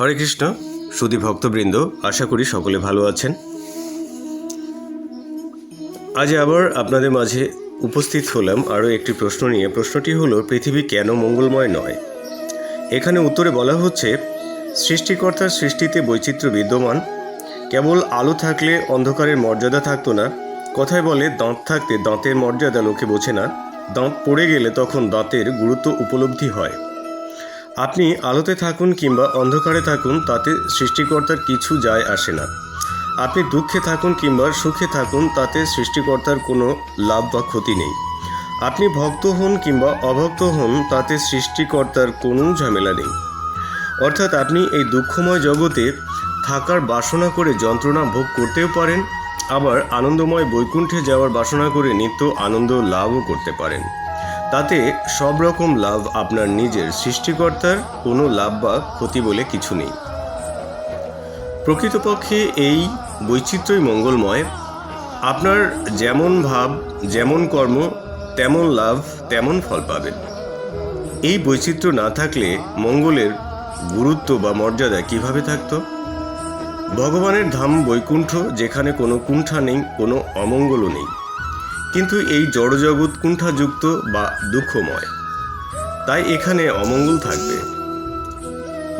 হরে কৃষ্ণ সুদী ভক্তবৃন্দ, আশা করি সকলে ভালো আছেন। আজ আবার আপনাদের মাঝে উপস্থিত হলাম আরও একটি প্রশ্ন নিয়ে। প্রশ্নটি হলো, পৃথিবী কেন মঙ্গলময় নয়? এখানে উত্তরে বলা হচ্ছে, সৃষ্টিকর্তার সৃষ্টিতে বৈচিত্র্য বিদ্যমান, কেবল আলো থাকলে অন্ধকারের মর্যাদা থাকতো না। কথায় বলে, দাঁত থাকতে দাঁতের মর্যাদা লোকে বোঝে না, দাঁত পড়ে গেলে তখন দাঁতের গুরুত্ব উপলব্ধি হয়। আপনি আলোতে থাকুন কিংবা অন্ধকারে থাকুন, তাতে সৃষ্টিকর্তার কিছু যায় আসে না। আপনি দুঃখে থাকুন কিংবা সুখে থাকুন, তাতে সৃষ্টিকর্তার কোনো লাভ বা ক্ষতি নেই। আপনি ভক্ত হন কিংবা অভক্ত হন, তাতে সৃষ্টিকর্তার কোনো ঝামেলা নেই। অর্থাৎ আপনি এই দুঃখময় জগতে থাকার বাসনা করে যন্ত্রণা ভোগ করতেও পারেন, আবার আনন্দময় বৈকুণ্ঠে যাওয়ার বাসনা করে নিত্য আনন্দ লাভও করতে পারেন। তাতে সব রকম লাভ আপনার নিজের সৃষ্টিকর্তার, কোনো লাভ বা ক্ষতি বলে কিছু নেই। প্রকৃতপক্ষে এই বৈচিত্র্যই মঙ্গলময়। আপনার যেমন ভাব, যেমন কর্ম, তেমন লাভ, তেমন ফল পাবেন। এই বৈচিত্র্য না থাকলে মঙ্গলের গুরুত্ব বা মর্যাদা কীভাবে থাকত? ভগবানের ধাম বৈকুণ্ঠ, যেখানে কোনো কুণ্ঠা নেই, কোনো অমঙ্গলও নেই। কিন্তু এই জড়জগৎ কুণ্ঠাযুক্ত বা দুঃখময়। তাই এখানে অমঙ্গল থাকবে।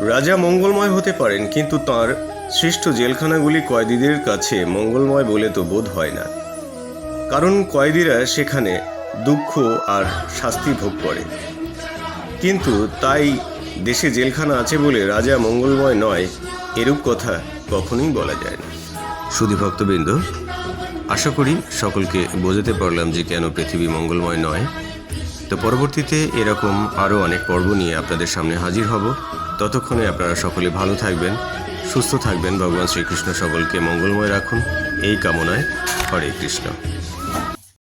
রাজা মঙ্গলময় হতে পারেন, কিন্তু তার সৃষ্ট জেলখানাগুলি কয়েদিদের কাছে মঙ্গলময় বলে তো বোধ হয় না। কারণ কয়েদিরা সেখানে দুঃখ আর শাস্তি ভোগ করে। কিন্তু তাই দেশে জেলখানা আছে বলে রাজা মঙ্গলময় নয়, এরূপ কথা কখনোই বলা যায় না। সুধী ভক্তবৃন্দ আশা করি সকলকে বোঝাতে পারলাম যে কেন পৃথিবী মঙ্গলময় নয়। তো পরবর্তীতে এরকম আরও অনেক পর্ব নিয়ে আপনাদের সামনে হাজির হব। ততক্ষণে আপনারা সকলে ভালো থাকবেন, সুস্থ থাকবেন। ভগবান শ্রীকৃষ্ণ সকলকে মঙ্গলময় রাখুন। এই কামনায় হরে কৃষ্ণ।